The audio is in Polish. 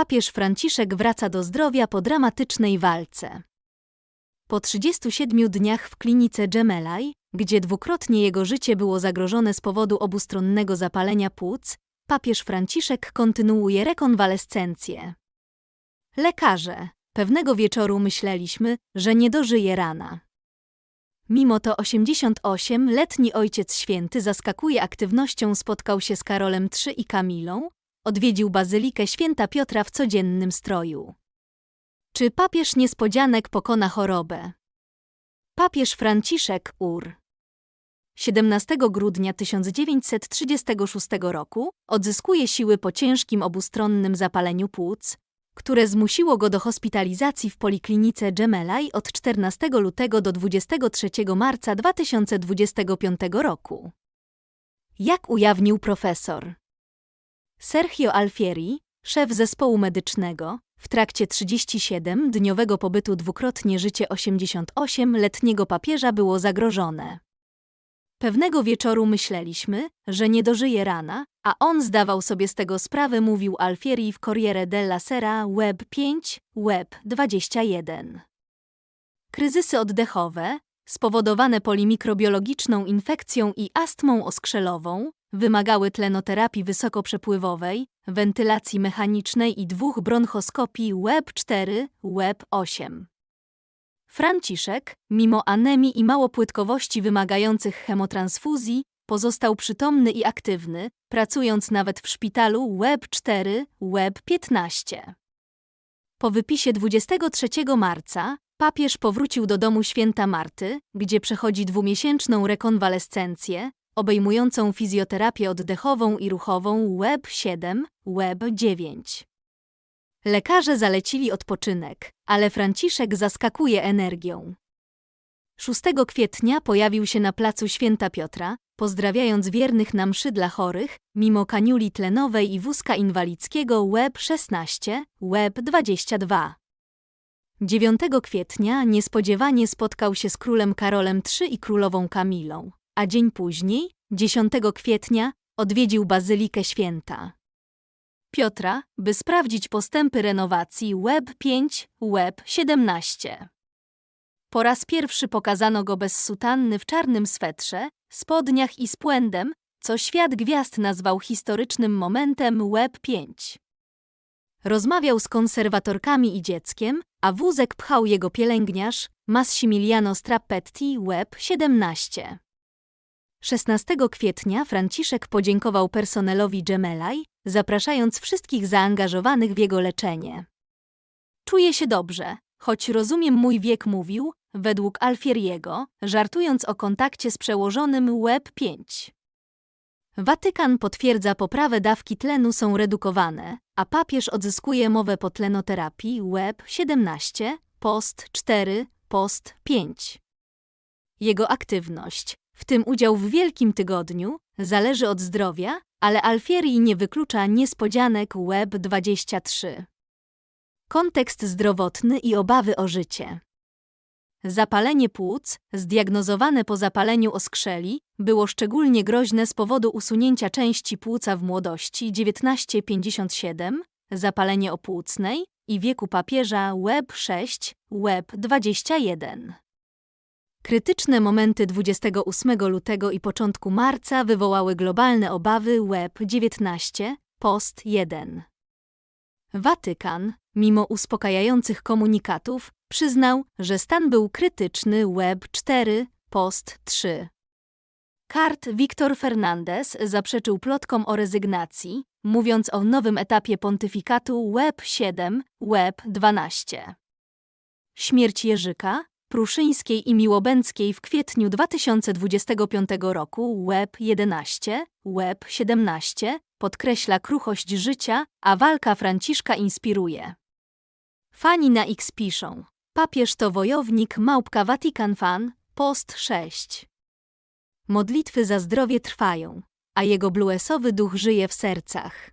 Papież Franciszek wraca do zdrowia po dramatycznej walce. Po 37 dniach w klinice Gemelaj, gdzie dwukrotnie jego życie było zagrożone z powodu obustronnego zapalenia płuc, papież Franciszek kontynuuje rekonwalescencję. Lekarze, pewnego wieczoru myśleliśmy, że nie dożyje rana. Mimo to 88-letni Ojciec Święty zaskakuje aktywnością spotkał się z Karolem III i Kamilą, odwiedził bazylikę Święta Piotra w codziennym stroju. Czy papież niespodzianek pokona chorobę? Papież Franciszek Ur 17 grudnia 1936 roku odzyskuje siły po ciężkim obustronnym zapaleniu płuc, które zmusiło go do hospitalizacji w poliklinice Gemelaj od 14 lutego do 23 marca 2025 roku. Jak ujawnił profesor Sergio Alfieri, szef zespołu medycznego, w trakcie 37-dniowego pobytu dwukrotnie życie 88-letniego papieża było zagrożone. Pewnego wieczoru myśleliśmy, że nie dożyje rana, a on zdawał sobie z tego sprawę, mówił Alfieri w Corriere della Sera Web 5, Web 21. Kryzysy oddechowe, spowodowane polimikrobiologiczną infekcją i astmą oskrzelową, wymagały tlenoterapii wysokoprzepływowej, wentylacji mechanicznej i dwóch bronchoskopii Web 4, Web 8. Franciszek, mimo anemii i małopłytkowości wymagających chemotransfuzji, pozostał przytomny i aktywny, pracując nawet w szpitalu Web 4, Web 15. Po wypisie 23 marca papież powrócił do domu święta Marty, gdzie przechodzi dwumiesięczną rekonwalescencję, obejmującą fizjoterapię oddechową i ruchową Web 7, Web 9. Lekarze zalecili odpoczynek, ale Franciszek zaskakuje energią. 6 kwietnia pojawił się na placu Święta Piotra, pozdrawiając wiernych na mszy dla chorych, mimo kaniuli tlenowej i wózka inwalidzkiego Web 16, Web 22. 9 kwietnia niespodziewanie spotkał się z królem Karolem III i królową Kamilą, a dzień później, 10 kwietnia, odwiedził Bazylikę Święta. Piotra, by sprawdzić postępy renowacji Web 5, Web 17. Po raz pierwszy pokazano go bez sutanny w czarnym swetrze, spodniach i z płędem, co świat gwiazd nazwał historycznym momentem Web 5. Rozmawiał z konserwatorkami i dzieckiem, a wózek pchał jego pielęgniarz Massimiliano Strappetti Web 17. 16 kwietnia Franciszek podziękował personelowi Gemelaj, zapraszając wszystkich zaangażowanych w jego leczenie. Czuję się dobrze, choć rozumiem mój wiek mówił, według Alfieriego, żartując o kontakcie z przełożonym Web 5. Watykan potwierdza poprawę dawki tlenu są redukowane, a papież odzyskuje mowę po tlenoterapii Web 17, Post 4, Post 5. Jego aktywność, w tym udział w Wielkim Tygodniu, zależy od zdrowia, ale Alfieri nie wyklucza niespodzianek Web 23. Kontekst zdrowotny i obawy o życie. Zapalenie płuc, zdiagnozowane po zapaleniu oskrzeli, było szczególnie groźne z powodu usunięcia części płuca w młodości 1957, zapalenie opłucnej i wieku papieża Web 6, Web 21. Krytyczne momenty 28 lutego i początku marca wywołały globalne obawy Web 19, Post 1. Watykan, mimo uspokajających komunikatów, przyznał, że stan był krytyczny Web 4, Post 3. Kart Victor Fernandez zaprzeczył plotkom o rezygnacji, mówiąc o nowym etapie pontyfikatu Web 7, Web 12. Śmierć Jerzyka, Pruszyńskiej i Miłobęckiej w kwietniu 2025 roku Web 11, Web 17 podkreśla kruchość życia, a walka Franciszka inspiruje. Fani na X piszą: Papież to wojownik, małpka Vatican Fan, post 6. Modlitwy za zdrowie trwają, a jego bluesowy duch żyje w sercach.